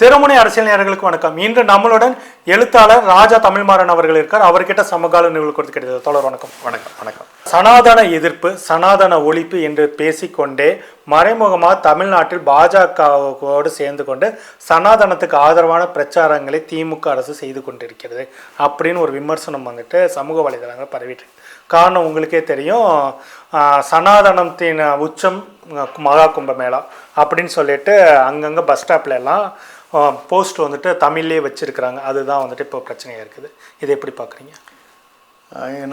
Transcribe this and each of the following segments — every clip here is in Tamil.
திறமுனை அரசியல் நேயர்களுக்கு வணக்கம். இன்று நம்மளுடன் எழுத்தாளர் ராஜா தமிழ்மாறன் அவர்கள் இருக்கார். அவர்கிட்ட சமகால நிகழ்வு கொடுத்து கிடைத்தது தொடர் வணக்கம். வணக்கம் வணக்கம். சனாதன எதிர்ப்பு சனாதன ஒழிப்பு என்று பேசிக்கொண்டே மறைமுகமாக தமிழ்நாட்டில் பாஜகவோடு சேர்ந்து கொண்டு சனாதனத்துக்கு ஆதரவான பிரச்சாரங்களை திமுக அரசு செய்து கொண்டிருக்கிறது அப்படின்னு ஒரு விமர்சனம் வந்துட்டு சமூக வலைதளங்கள் பரவிட்டு காரணம் உங்களுக்கே தெரியும் சனாதனத்தின் உச்சம் மகா கும்பமேளா அப்படின்னு சொல்லிட்டு அங்கங்கே பஸ் ஸ்டாப்ல எல்லாம் போஸ்ட் வந்துட்டு தமிழ்லேயே வச்சிருக்கிறாங்க. அதுதான் வந்துட்டு இப்போ பிரச்சனையாக இருக்குது. இதை எப்படி பார்க்குறீங்க?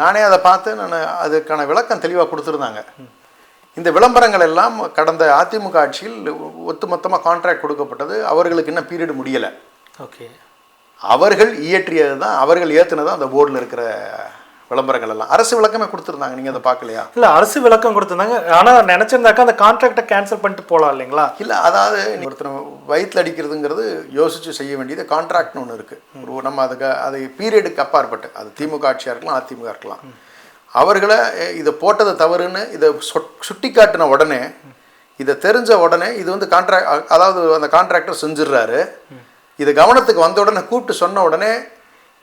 நானே அதை பார்த்து நான் அதுக்கான விளக்கம் தெளிவாக கொடுத்துருந்தாங்க. இந்த விளம்பரங்கள் எல்லாம் கடந்த அதிமுக ஆட்சியில் ஒட்டுமொத்தமாக கான்ட்ராக்ட் கொடுக்கப்பட்டது. அவர்களுக்கு இன்னும் பீரியட் முடியலை. ஓகே அவர்கள் இயற்றியது தான் அவர்கள் ஏற்றுனது அந்த போர்டில் இருக்கிற விளம்பரங்கள் எல்லாம். அரசு விளக்கமே கொடுத்துருந்தாங்க நீங்கள் அதை பார்க்கலையா? இல்லை அரசு விளக்கம் கொடுத்துருந்தாங்க. ஆனால் நினச்சிருந்தாக்கா அந்த கான்ட்ராக்டை கேன்சல் பண்ணிட்டு போகலாம் இல்லைங்களா? இல்லை அதாவது ஒருத்தர் வயிற்றில் அடிக்கிறதுங்கிறது யோசித்து செய்ய வேண்டியது கான்ட்ராக்ட்னு ஒன்று இருக்குது ஒரு நம்ம அதுக்கு அது பீரியடுக்கு அப்பாற்பட்டு அது திமுக ஆட்சியாக இருக்கலாம் அதிமுக இருக்கலாம். அவர்களை இதை போட்டது தவறுன்னு இதை சுட்டி காட்டின உடனே இதை தெரிஞ்ச உடனே இது வந்து கான்ட்ராக்ட் அதாவது அந்த கான்ட்ராக்டர் செஞ்சிடுறாரு. இது கவனத்துக்கு வந்த உடனே கூப்பிட்டு சொன்ன உடனே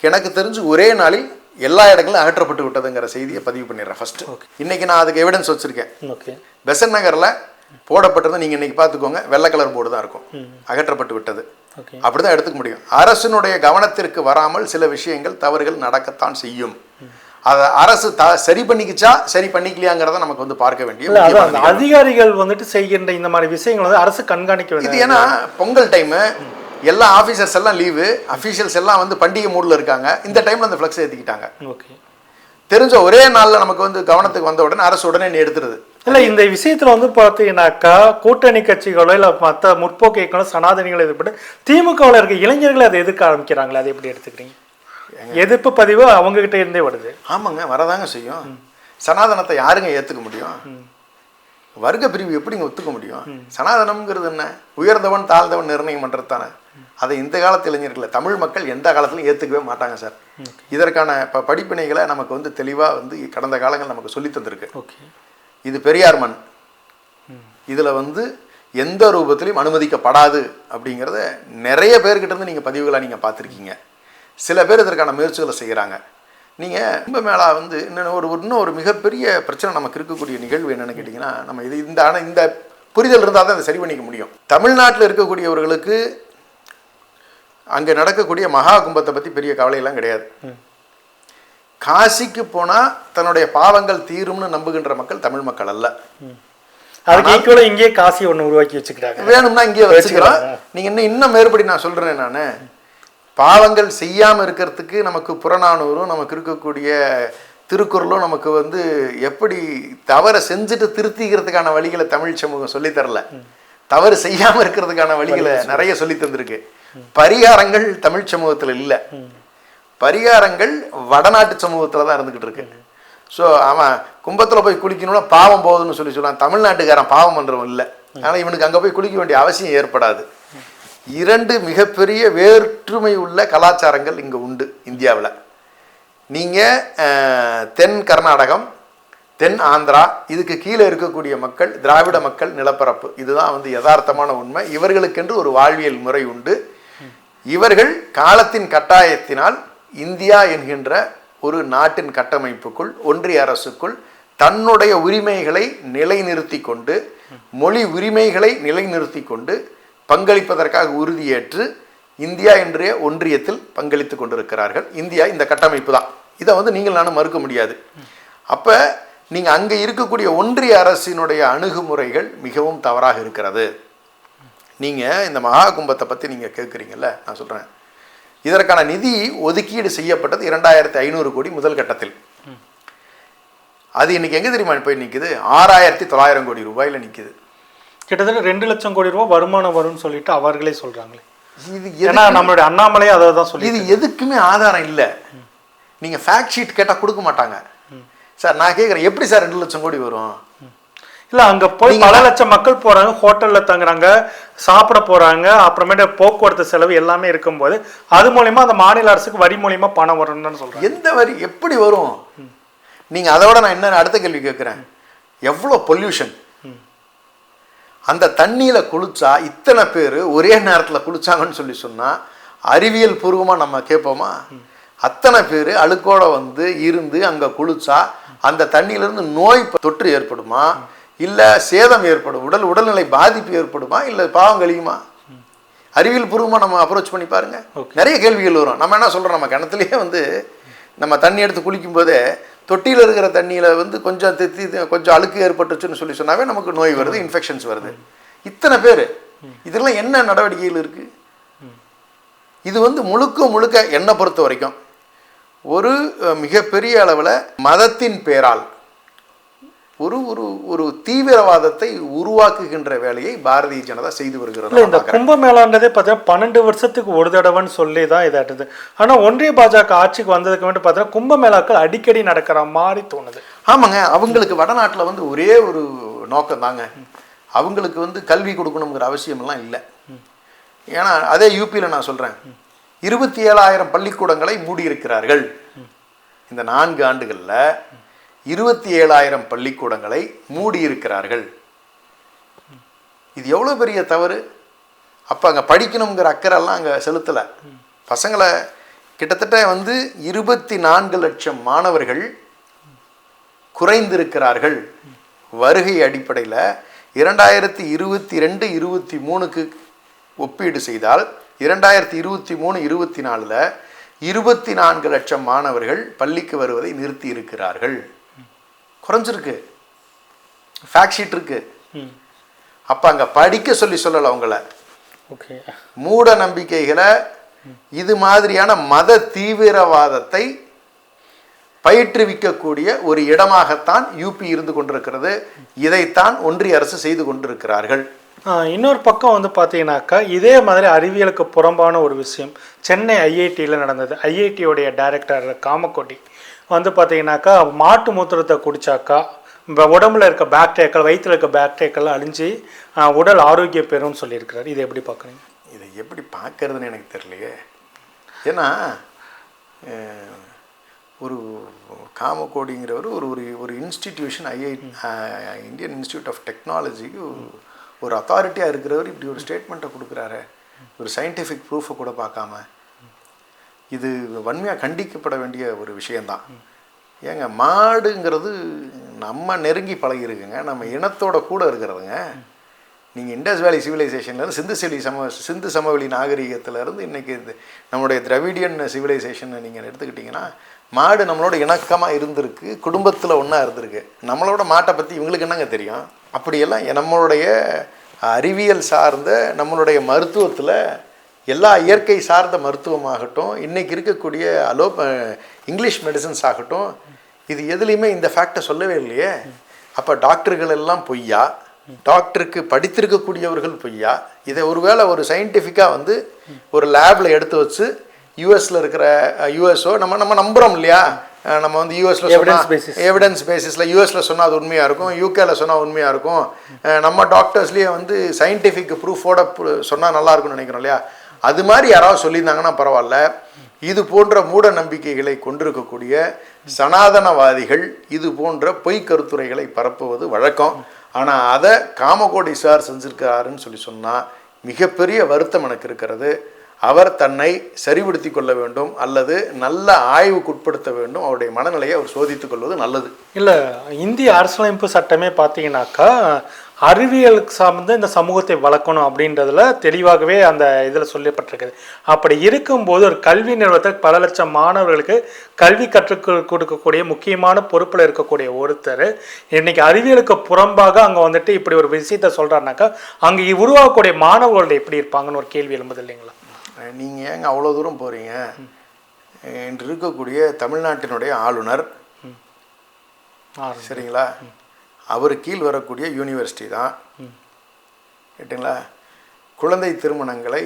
எனக்கு தெரிஞ்சு ஒரே நாளில் எல்லா இடங்களும் அகற்றப்பட்டு விட்டதுங்கிற செய்தியை பதிவு பண்ணிடுறேன் ஃபர்ஸ்ட் இன்னைக்கு நான் அதுக்கு எவிடன்ஸ் வச்சிருக்கேன். ஓகே பெசன் நகரில் போடப்பட்டது நீங்கள் இன்னைக்கு பார்த்துக்கோங்க வெள்ளை கலர் போர்டு தான் இருக்கும். அகற்றப்பட்டு விட்டது. ஓகே அப்படி தான் எடுத்துக்க முடியும். அரசினுடைய கவனத்திற்கு வராமல் சில விஷயங்கள் தவறுகள் நடக்கத்தான் செய்யும். அதை அரசு த சரி பண்ணிக்கிச்சா சரி பண்ணிக்கலையாங்கிறத நமக்கு வந்து பார்க்க வேண்டிய அதிகாரிகள் வந்துட்டு செய்கின்ற இந்த மாதிரி விஷயங்கள் வந்து அரசு கண்காணிக்க வேண்டும் ஏன்னா பொங்கல் டைமு எல்லா ஆஃபீஸர்ஸ் எல்லாம் லீவு அஃபீஷியல்ஸ் எல்லாம் வந்து பண்டிகை மூடில் இருக்காங்க. இந்த டைமில் அந்த ஃப்ளெக்ஸ் ஏற்றிக்கிட்டாங்க ஓகே தெரிஞ்ச ஒரே நாளில் நமக்கு வந்து கவனத்துக்கு வந்த உடனே அரசு உடனே எடுத்துருது. இல்லை இந்த விஷயத்துல வந்து பார்த்தீங்கன்னாக்கா கூட்டணி கட்சிகளோ இல்லை மற்ற முற்போக்கு இயக்கங்களோ சனாதனிகளோ எதிர்ப்பட்டு திமுகவில் இருக்க இளைஞர்களே அதை எதிர்க்க ஆரம்பிக்கிறாங்களே அதை எப்படி எடுத்துக்கிறீங்க? எதிர்ப்பு பதிவு அவங்க கிட்ட இருந்தே வருது. ஆமாங்க வரதாங்க செய்யும். சனாதனத்தை யாருங்க ஏற்றுக்க முடியும்? வர்க்க பிரிவு எப்படிங்க ஒத்துக்க முடியும்? சனாதனம்ங்கிறது என்ன? உயர்ந்தவன் தாழ்ந்தவன் நிர்ணயம் பண்ணுறது தானே அதை இந்த காலத்து இளைஞர்களை தமிழ் மக்கள் எந்த காலத்திலும் ஏற்றுக்கவே மாட்டாங்க சார். இதற்கான இப்போ படிப்பினைகளை நமக்கு வந்து தெளிவாக வந்து கடந்த காலங்கள் நமக்கு சொல்லி தந்திருக்கு. ஓகே. இது பெரியார் மண். இதில் வந்து எந்த ரூபத்திலையும் அனுமதிக்கப்படாது அப்படிங்கிறத நிறைய பேர்கிட்ட இருந்து நீங்கள் பதிவுகளாக நீங்கள் பார்த்துருக்கீங்க. சில பேர் இதற்கான முயற்சிகளை செய்கிறாங்க நீங்கள் கும்பமேளா வந்து இன்னும் ஒரு இன்னும் ஒரு மிகப்பெரிய பிரச்சனை நமக்கு இருக்கக்கூடிய நிகழ்வு என்னென்னு கேட்டிங்கன்னா நம்ம இது இந்த ஆனால் இந்த புரிதல் இருந்தால் தான் அதை சரி பண்ணிக்க முடியும். தமிழ்நாட்டில் இருக்கக்கூடியவர்களுக்கு அங்கே நடக்கக்கூடிய மகா கும்பத்தை பற்றி பெரிய கவலையெல்லாம் கிடையாது. காசிக்கு போனால் தன்னுடைய பாவங்கள் தீரும்னு நம்புகின்ற மக்கள் தமிழ் மக்கள் அல்ல. அதுக்கு இங்கேயே காசி ஒன்று உருவாக்கி வச்சுக்கிறாங்க. வேணும்னா இங்கேயே வச்சுக்கலாம். நீங்க இன்னும் இன்னும் மேற்படி நான் சொல்றேன் நான். பாவங்கள் செய்யாம இருக்கிறதுக்கு நமக்கு புறநானூறும் நமக்கு இருக்கக்கூடிய திருக்குறளும் நமக்கு வந்து எப்படி தவறை செஞ்சுட்டு திருத்திக்கிறதுக்கான வழிகளை தமிழ் சமூகம் சொல்லித் தரல. தவறு செய்யாம இருக்கிறதுக்கான வழிகளை நிறைய சொல்லி தந்திருக்கு. பரிகாரங்கள் தமிழ் சமூகத்துல இல்ல. பரிகாரங்கள் வடநாட்டு சமூகத்தில் தான் இருந்துகிட்டு இருக்கு. ஸோ அவன் கும்பத்தில் போய் குளிக்கணும்னா பாவம் போகுதுன்னு சொல்லி சொல்லுவான் தமிழ்நாட்டுக்காரன் பாவம் பண்ணுறவன் இல்லை. ஆனால் இவனுக்கு அங்கே போய் குளிக்க வேண்டிய அவசியம் ஏற்படாது. இரண்டு மிகப்பெரிய வேற்றுமை உள்ள கலாச்சாரங்கள் இங்கே உண்டு இந்தியாவில். நீங்கள் தென் கர்நாடகம் தென் ஆந்திரா இதுக்கு கீழே இருக்கக்கூடிய மக்கள் திராவிட மக்கள் நிலப்பரப்பு. இதுதான் வந்து யதார்த்தமான உண்மை. இவர்களுக்கென்று ஒரு வாழ்வியல் முறை உண்டு. இவர்கள் காலத்தின் கட்டாயத்தினால் இந்தியா என்கின்ற ஒரு நாட்டின் கட்டமைப்புக்குள் ஒன்றிய அரசுக்குள் தன்னுடைய உரிமைகளை நிலைநிறுத்தி கொண்டு மொழி உரிமைகளை நிலைநிறுத்தி கொண்டு பங்களிப்பதற்காக உறுதியேற்று இந்தியா என்ற ஒன்றியத்தில் பங்களித்து கொண்டிருக்கிறார்கள். இந்தியா இந்த கட்டமைப்பு தான். இதை வந்து நீங்கள் நானும் மறுக்க முடியாது. அப்போ நீங்கள் அங்கே இருக்கக்கூடிய ஒன்றிய அரசினுடைய அணுகுமுறைகள் மிகவும் தவறாக இருக்கிறது. நீங்கள் இந்த மகா கும்பத்தை பற்றி நீங்கள் கேட்குறீங்கல்ல நான் சொல்கிறேன் இதற்கான நிதி ஒதுக்கீடு செய்யப்பட்டது இரண்டாயிரத்தி ஐநூறு கோடி முதல் கட்டத்தில். அது இன்னைக்கு எங்கே தெரியுமா போய் நிற்குது ஆறாயிரத்தி தொள்ளாயிரம் கோடி ரூபாயில் நிற்குது கிட்டத்தட்ட ரெண்டு லட்சம் கோடி ரூபாய் வருமானம் வரும்னு சொல்லிட்டு அவர்களே சொல்றாங்களே. இது ஏன்னா நம்மளுடைய அண்ணாமலையே அதை தான் சொல்லி இது எதுக்குமே ஆதாரம் இல்லை. நீங்கள் ஃபேக்ட் ஷீட் கேட்டால் கொடுக்க மாட்டாங்க. சார் நான் கேட்குறேன் எப்படி சார் ரெண்டு லட்சம் கோடி வரும்? இல்ல அங்க போய் பல லட்சம் மக்கள் போறாங்க ஹோட்டல்ல தங்குறாங்க சாப்பிட போறாங்க அப்புறமேட்டு போக்குவரத்து செலவு எல்லாமே இருக்கும்போது அது மூலியமா அந்த மாநில அரசுக்கு வரி மூலியமா பணம் வரும்னு சொல்றாங்க எந்த வரி எப்படி வரும்? நீங்கள் அதோட நான் என்ன அடுத்த கேள்வி கேட்குறேன். எவ்வளோ பொல்யூஷன்? அந்த தண்ணியில் குளிச்சா இத்தனை பேர் ஒரே நேரத்தில் குளிச்சாங்கன்னு சொல்லி சொன்னால் அறிவியல் பூர்வமாக நம்ம கேட்போமா? அத்தனை பேர் அழுக்கோட வந்து இருந்து அங்கே குளிச்சா அந்த தண்ணியிலேருந்து நோய் தொற்று ஏற்படுமா? இல்லை சேதம் ஏற்படும் உடல் உடல்நிலை பாதிப்பு ஏற்படுமா? இல்லை பாவம் கழியுமா? அறிவியல் பூர்வமாக நம்ம அப்ரோச் பண்ணி பாருங்க. Okay. நிறைய கேள்விகள் வரும். நம்ம என்ன சொல்கிறோம் நம்ம கிணத்துலேயே வந்து நம்ம தண்ணி எடுத்து குளிக்கும் போதே தொட்டியில் இருக்கிற தண்ணியில் வந்து கொஞ்சம் தெத்தி கொஞ்சம் அழுக்கு ஏற்பட்டுச்சுன்னு சொல்லி சொன்னாவே நமக்கு நோய் வருது இன்ஃபெக்ஷன்ஸ் வருது. இத்தனை பேர். இதெல்லாம் என்ன நடவடிக்கைகள் இருக்குது இது வந்து முழுக்க முழுக்க என்னை பொறுத்த வரைக்கும் ஒரு மிகப்பெரிய அளவில் மதத்தின் பேரால் ஒரு ஒரு ஒரு தீவிரவாதத்தை உருவாக்குகின்ற வேலையை பாரதிய ஜனதா செய்து வருகிறது இந்த கும்பமேளான்றதே பார்த்தீங்கன்னா பன்னெண்டு வருஷத்துக்கு ஒரு தடவைன்னு சொல்லி தான் இதாட்டுது ஆனா ஒன்றிய பாஜக ஆட்சிக்கு வந்ததுக்கு வேண்டி பார்த்தீங்கன்னா கும்பமேளாக்கள் அடிக்கடி நடக்கிற மாதிரி தோணுது. ஆமாங்க அவங்களுக்கு வடநாட்டில் வந்து ஒரே ஒரு நோக்கம் தாங்க. அவங்களுக்கு வந்து கல்வி கொடுக்கணுங்கிற அவசியமெல்லாம் இல்லை. ஏன்னா அதே யூபியில் நான் சொல்கிறேன் இருபத்தி ஏழாயிரம் பள்ளிக்கூடங்களை மூடியிருக்கிறார்கள். இந்த நான்கு ஆண்டுகளில் இருபத்தி ஏழாயிரம் பள்ளிக்கூடங்களை மூடியிருக்கிறார்கள். இது எவ்வளோ பெரிய தவறு? அப்போ அங்கே படிக்கணுங்கிற அக்கறைலாம் அங்கே செலுத்தலை. பசங்களை கிட்டத்தட்ட வந்து இருபத்தி நான்கு லட்சம் மாணவர்கள் குறைந்திருக்கிறார்கள். வருகை அடிப்படையில் இரண்டாயிரத்தி இருபத்தி ரெண்டு இருபத்தி மூணுக்கு ஒப்பீடு செய்தால் இரண்டாயிரத்தி இருபத்தி மூணு இருபத்தி நாலில் இருபத்தி நான்கு லட்சம் மாணவர்கள் பள்ளிக்கு வருவதை நிறுத்தி இருக்கிறார்கள் குறைஞ்சிருக்கு. ஃபேக்ட் ஷீட் இருக்கு. ம். அப்போ அங்கே படிக்க சொல்லி சொல்லலை அவங்கள. ஓகே. மூட நம்பிக்கைகளை இது மாதிரியான மத தீவிரவாதத்தை பயிற்றுவிக்கக்கூடிய ஒரு இடமாகத்தான் யூபி இருந்து கொண்டிருக்கிறது. இதைத்தான் ஒன்றிய அரசு செய்து கொண்டிருக்கிறார்கள். இன்னொரு பக்கம் வந்து பார்த்தீங்கன்னாக்கா இதே மாதிரி அறிவியலுக்கு புறம்பான ஒரு விஷயம். சென்னை ஐஐடியில் நடந்தது. ஐஐடியோடைய டைரக்டர் காமக்கோட்டி. வந்து பார்த்தீங்கன்னாக்கா மாட்டு மூத்திரத்தை இந்த உடம்புல இருக்க பாக்டீரியாக்கள் வயிற்றில் இருக்க பாக்டீரியாக்கள் அழிஞ்சு உடல் ஆரோக்கியம் பெறும்னு சொல்லியிருக்கிறார். இதை எப்படி பார்க்குறீங்க? இதை எப்படி பார்க்கறதுன்னு எனக்கு தெரியலையே. ஏன்னா ஒரு காமக்கோடிங்கிறவர் ஒரு ஒரு ஒரு institution I I Indian institute of டெக்னாலஜிக்கு ஒரு அத்தாரிட்டியாக இருக்கிறவர் இப்படி ஒரு ஸ்டேட்மெண்ட்டை கொடுக்குறாரு ஒரு சயின்டிஃபிக் ப்ரூஃபை கூட பார்க்காம இது வன்மையாக கண்டிக்கப்பட வேண்டிய ஒரு விஷயந்தான் ஏங்க மாடுங்கிறது நம்ம நெருங்கி பழகிருக்குங்க நம்ம இனத்தோட கூட இருக்கிறதுங்க. நீங்கள் இண்டஸ் வேலி சிவிலைசேஷன்லேருந்து சிந்து செலி சம சிந்து சமவெளி நாகரிகத்திலேருந்து இன்றைக்கி இந்த நம்முடைய திரவிடியன் சிவிலைசேஷனை நீங்கள் எடுத்துக்கிட்டிங்கன்னா மாடு நம்மளோட இணக்கமாக இருந்திருக்கு குடும்பத்தில் ஒன்றா இருந்திருக்கு. நம்மளோட மாட்டை பற்றி இவங்களுக்கு என்னங்க தெரியும்? அப்படியெல்லாம் நம்மளுடைய அறிவியல் சார்ந்த நம்மளுடைய மருத்துவத்தில் எல்லா இயற்கை சார்ந்த மருத்துவமாகட்டும் இன்றைக்கி இருக்கக்கூடிய அலோ இங்கிலீஷ் மெடிசன்ஸ் ஆகட்டும் இது எதுலேயுமே இந்த ஃபேக்டை சொல்லவே இல்லையே. அப்போ டாக்டர்கள் எல்லாம் பொய்யா? டாக்டருக்கு படித்திருக்கக்கூடியவர்கள் பொய்யா? இதை ஒருவேளை ஒரு சயின்டிஃபிக்காக வந்து ஒரு லேபில் எடுத்து வச்சு யூஎஸில் இருக்கிற யூஎஸ்ஓ நம்ம நம்ம நம்புகிறோம் இல்லையா? நம்ம வந்து யூஎஸ்ல basis. எவிடன்ஸ் பேசிஸில் யூஎஸில் சொன்னால் அது உண்மையாக இருக்கும் யூகேல சொன்னால் உண்மையாக இருக்கும். நம்ம டாக்டர்ஸ்லேயே வந்து சயின்டிஃபிக் ப்ரூஃபோட சொன்னால் நல்லா இருக்கும்னு நினைக்கிறோம் இல்லையா? அது மாதிரி யாராவது சொல்லியிருந்தாங்கன்னா பரவாயில்ல. இது போன்ற மூட நம்பிக்கைகளை கொண்டிருக்கக்கூடிய சனாதனவாதிகள் இது போன்ற பொய் கருத்துரைகளை பரப்புவது வழக்கம். ஆனால் அதை காமகோடி சார் செஞ்சிருக்காருன்னு சொல்லி சொன்னால் மிகப்பெரிய வருத்தம் எனக்கு இருக்கிறது. அவர் தன்னை சரிபடுத்தி கொள்ள வேண்டும் அல்லது நல்ல ஆய்வுக்குட்படுத்த வேண்டும். அவருடைய மனநிலையை அவர் சோதித்துக் கொள்வது நல்லது. இல்லை இந்திய அரசியலமைப்பு சட்டமே பார்த்தீங்கன்னாக்கா அறிவியலுக்கு சார்ந்து இந்த சமூகத்தை வளர்க்கணும் அப்படின்றதுல தெளிவாகவே அந்த இதில் சொல்லப்பட்டிருக்குது. அப்படி இருக்கும்போது ஒரு கல்வி நிறுவனத்தில் பல லட்சம் மாணவர்களுக்கு கல்வி கற்றுக் கொடுக்கக்கூடிய முக்கியமான பொறுப்பில் இருக்கக்கூடிய ஒருத்தர் இன்னைக்கு அறிவியலுக்கு புறம்பாக அங்கே வந்துட்டு இப்படி ஒரு விஷயத்தை சொல்கிறாருனாக்கா அங்கே உருவாகக்கூடிய மாணவர்கள் எப்படி இருப்பாங்கன்னு ஒரு கேள்வி எழும்புது இல்லைங்களா? நீங்கள் ஏங்க அவ்வளோ தூரம் போகிறீங்க இன்று இருக்கக்கூடிய தமிழ்நாட்டினுடைய ஆளுநர். சரிங்களா? அவர் கீழ் வரக்கூடிய யூனிவர்சிட்டி தான். கேட்டுங்களா? குழந்தை திருமணங்களை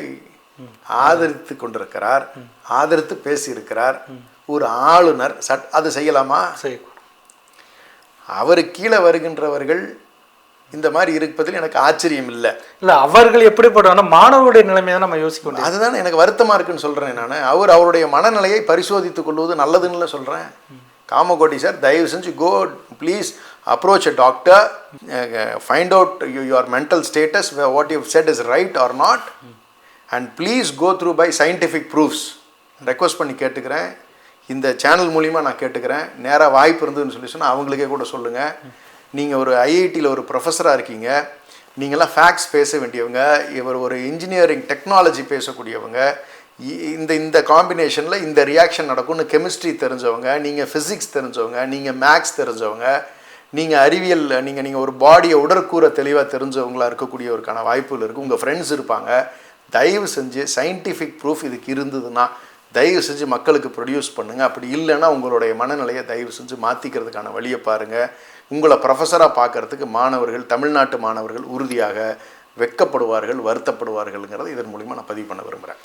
ஆதரித்து கொண்டிருக்கிறார். ஆதரித்து பேசியிருக்கிறார். ஒரு ஆளுநர் சட் அது செய்யலாமா? சரி அவர் கீழே வருகின்றவர்கள் இந்த மாதிரி இருப்பதில் எனக்கு ஆச்சரியம் இல்லை. இல்லை அவர்கள் எப்படிப்படுவாங்கன்னா மாணவருடைய நிலைமையை தான் நம்ம யோசிக்க வேண்டியது. அதுதான் எனக்கு வருத்தமாக இருக்குன்னு சொல்கிறேன் நான். அவர் அவருடைய மனநிலையை பரிசோதித்துக் கொள்வது நல்லதுன்னு சொல்கிறேன் காமகோட்டி சார் தயவு செஞ்சு go please uh, find out y- your mental status where what you've said is right or not and please go through by scientific proofs. Request பண்ணி கேட்டுக்கிறேன். இந்த சேனல் மூலிமா நான் கேட்டுக்கிறேன். நேராக வாய்ப்பு இருந்ததுன்னு சொல்லி சொன்னால் அவங்களுக்கே கூட சொல்லுங்கள் நீங்கள் ஒரு ஐஐடியில் ஒரு ப்ரொஃபஸராக இருக்கீங்க. நீங்களாம் ஃபேக்ஸ் பேச வேண்டியவங்க. இவர் ஒரு இன்ஜினியரிங் டெக்னாலஜி பேசக்கூடியவங்க. இ- இந்த இந்த காம்பினேஷனில் இந்த ரியாக்ஷன் நடக்கும்னு கெமிஸ்ட்ரி தெரிஞ்சவங்க. நீங்கள் ஃபிசிக்ஸ் தெரிஞ்சவங்க. நீங்கள் மேக்ஸ் தெரிஞ்சவங்க. நீங்கள் அறிவியல் நீங்கள் நீங்கள் ஒரு பாடியை உடற்கூற தெளிவாக தெரிஞ்சவங்களா இருக்கக்கூடியவருக்கான வாய்ப்புகள் இருக்குது உங்கள் ஃப்ரெண்ட்ஸ் இருப்பாங்க. தயவு செஞ்சு சயின்டிஃபிக் ப்ரூஃப் இதுக்கு இருந்ததுன்னா தயவு செஞ்சு மக்களுக்கு ப்ரொடியூஸ் பண்ணுங்கள் அப்படி இல்லைன்னா உங்களுடைய மனநிலையை தயவு செஞ்சு மாற்றிக்கிறதுக்கான வழியை பாருங்கள் உங்களை ப்ரொஃபஸராக பார்க்கறதுக்கு மாணவர்கள் தமிழ்நாட்டு மாணவர்கள் உறுதியாக வெட்கப்படுவார்கள் வருத்தப்படுவார்கள்ங்கிறத இதன் மூலிமா நான் பதிவு பண்ண விரும்புகிறேன்